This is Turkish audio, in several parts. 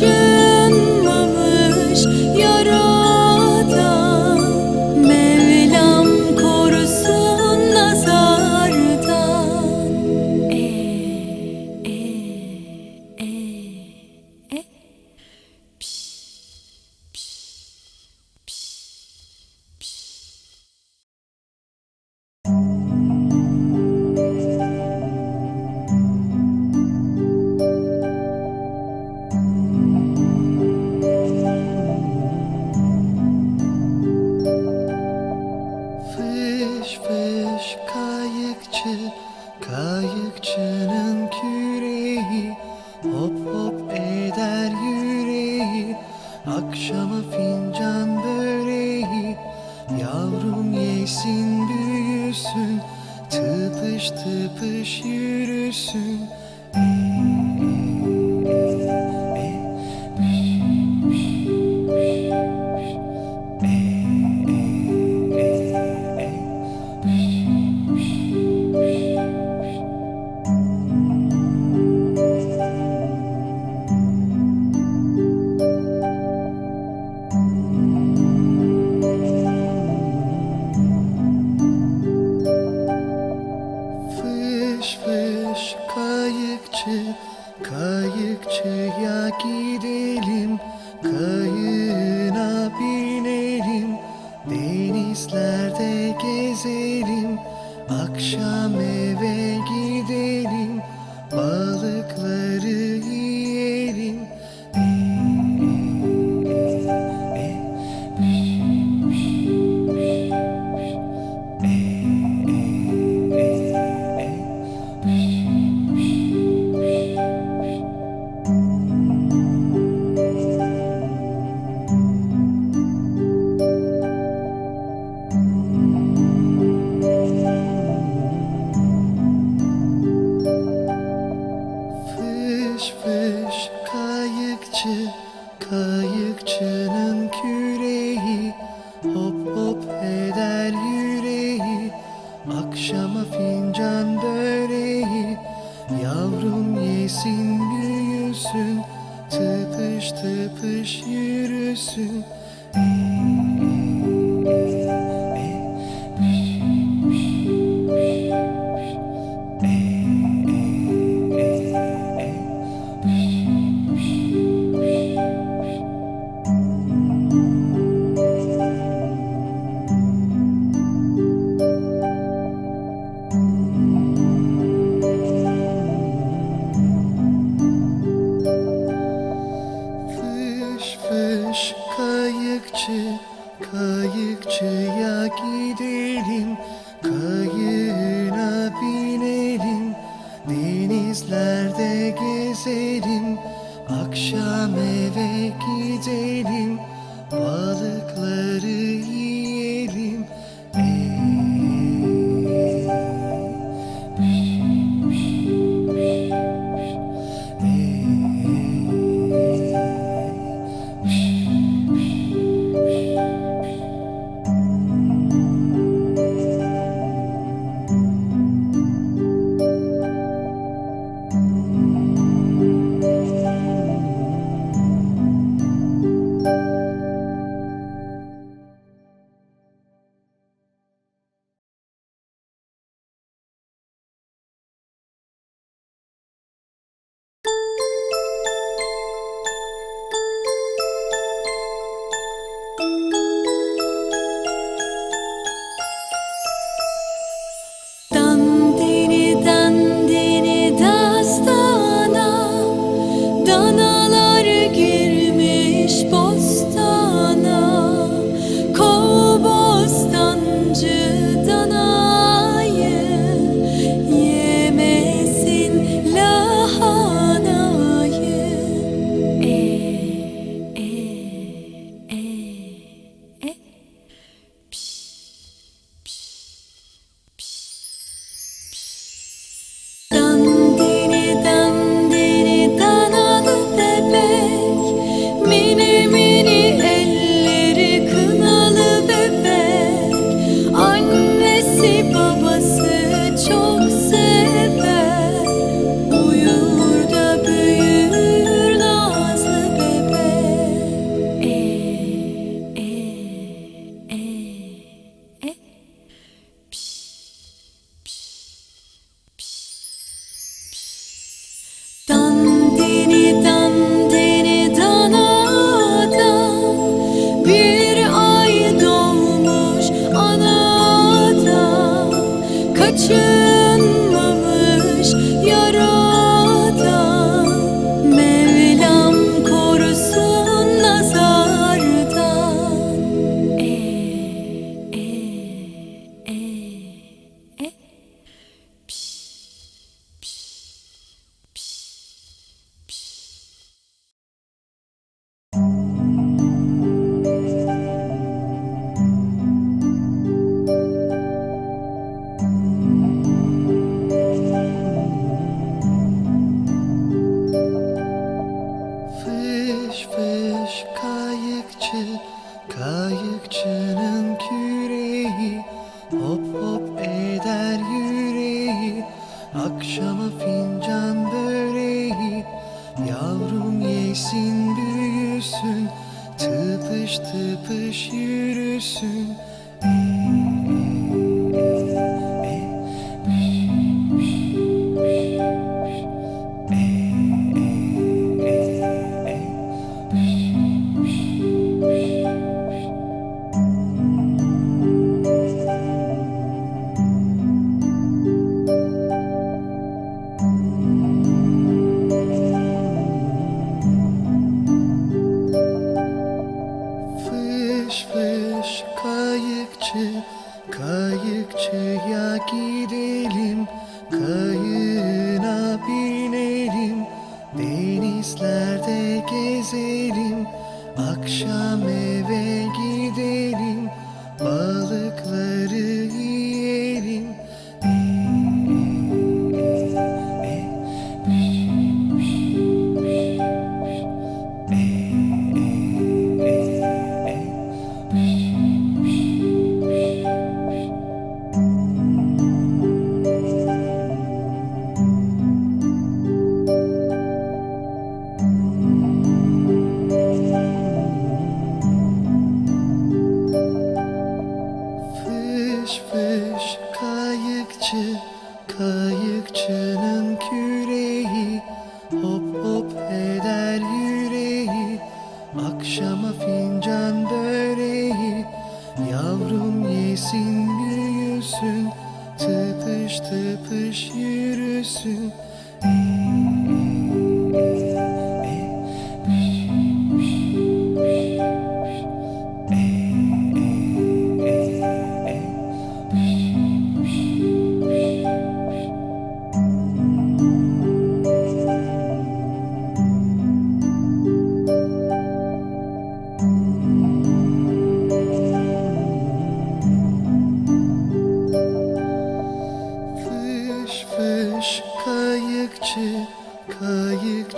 Kaçınmamış yaradan Yavrum yesin büyüsün, tıpış tıpış yürüsün Tıpış tıpış yürüsün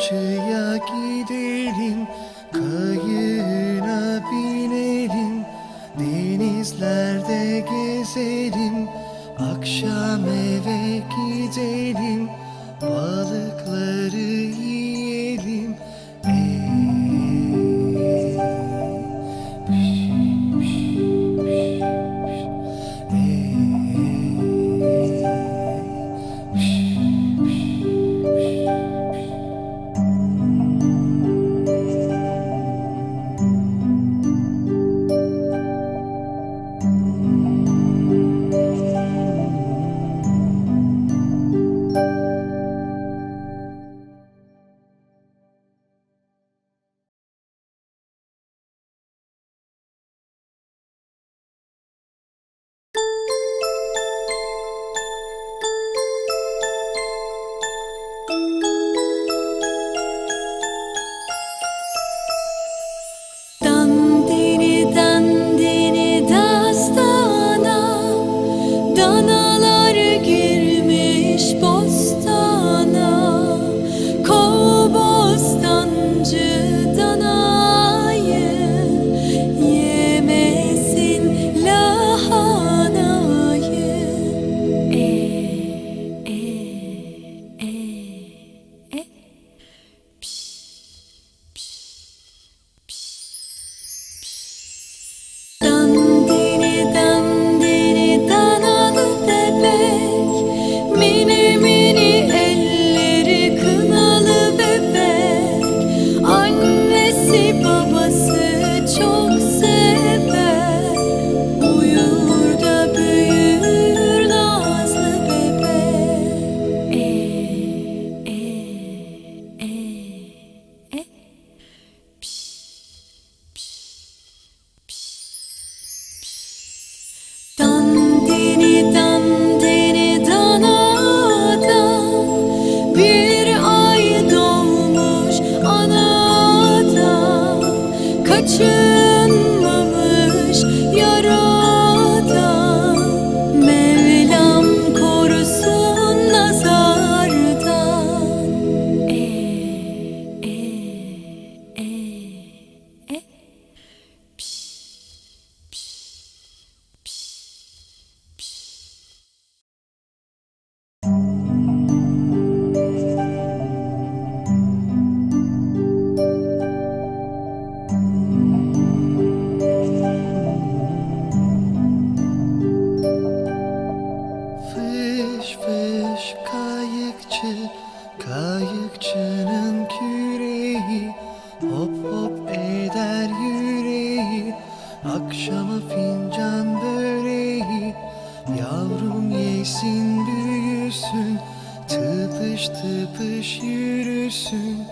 Kayıkçıya Tıpış yürüsün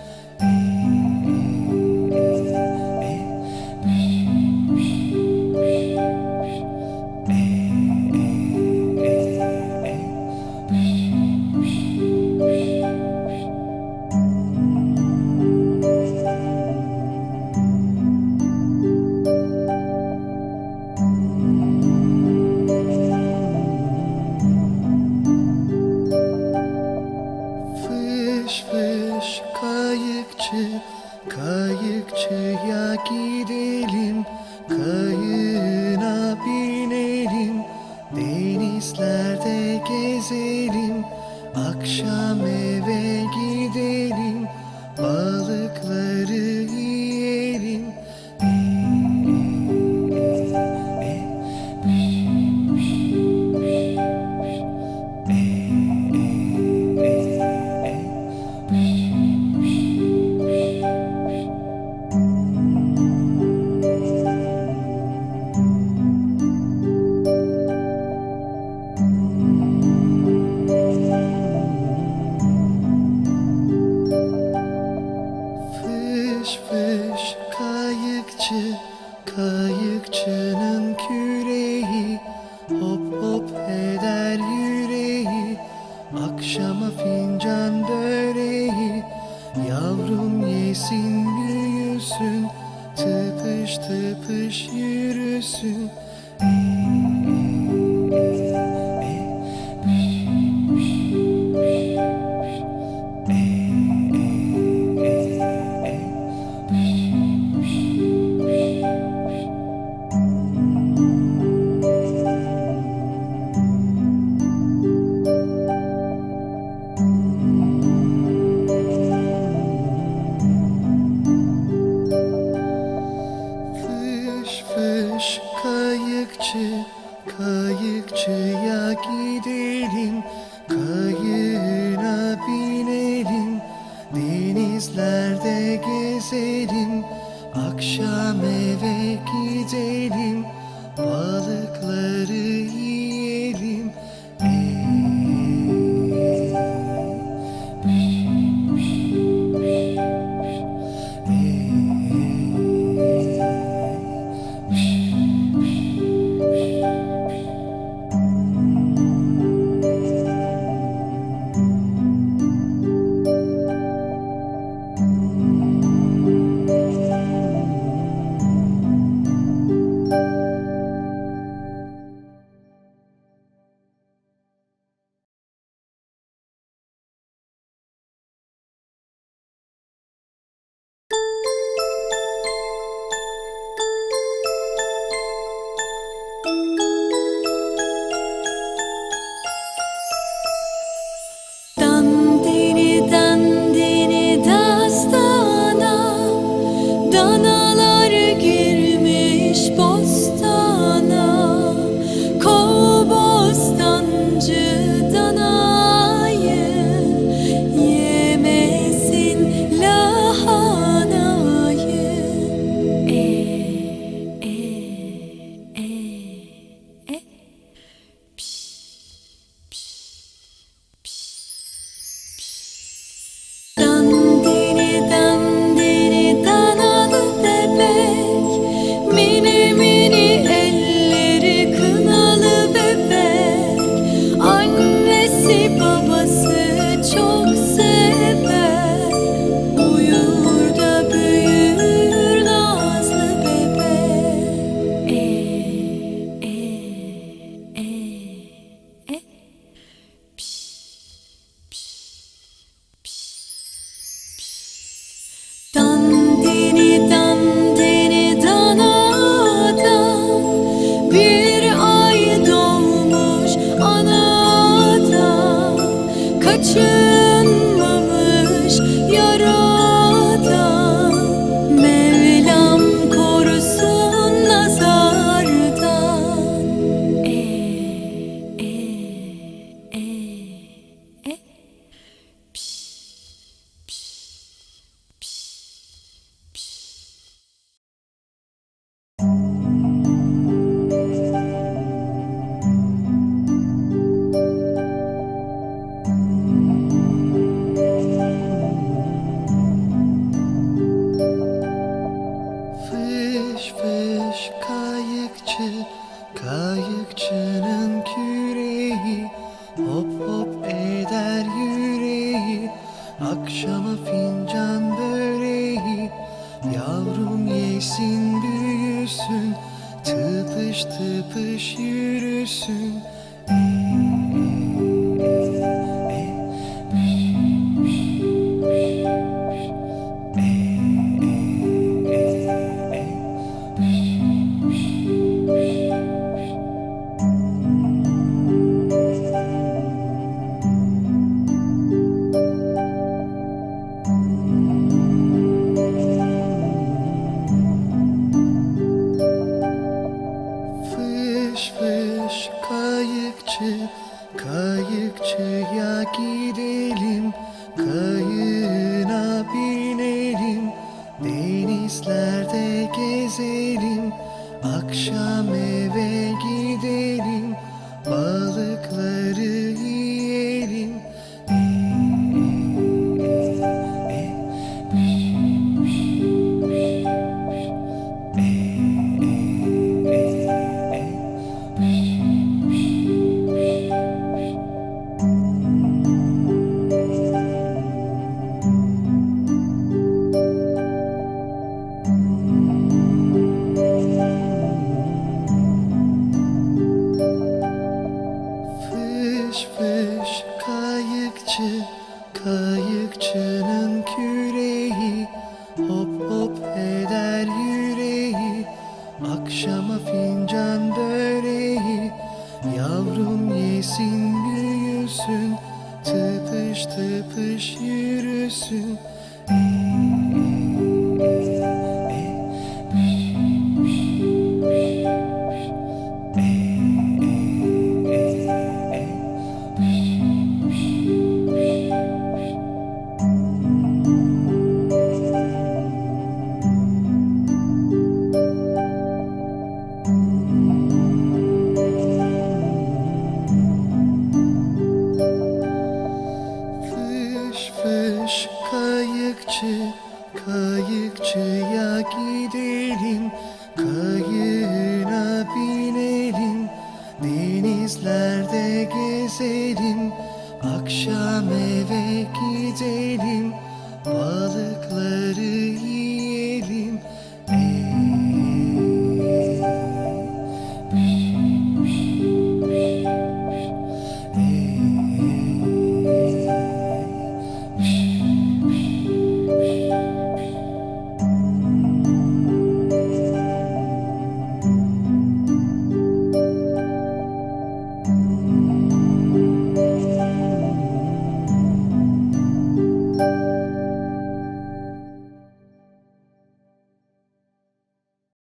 Kayıkçıya gidelim Fış fış kayıkçı Kayıkçının küreği. Hop hop eder yüreği Akşama fincan böreği. Yavrum yesin büyüsün Tıpış tıpış yürüsün kayıkçı Kayıkçıya gidelim. Kayığına binelim. Denizlerde gezelim. Akşam eve gidelim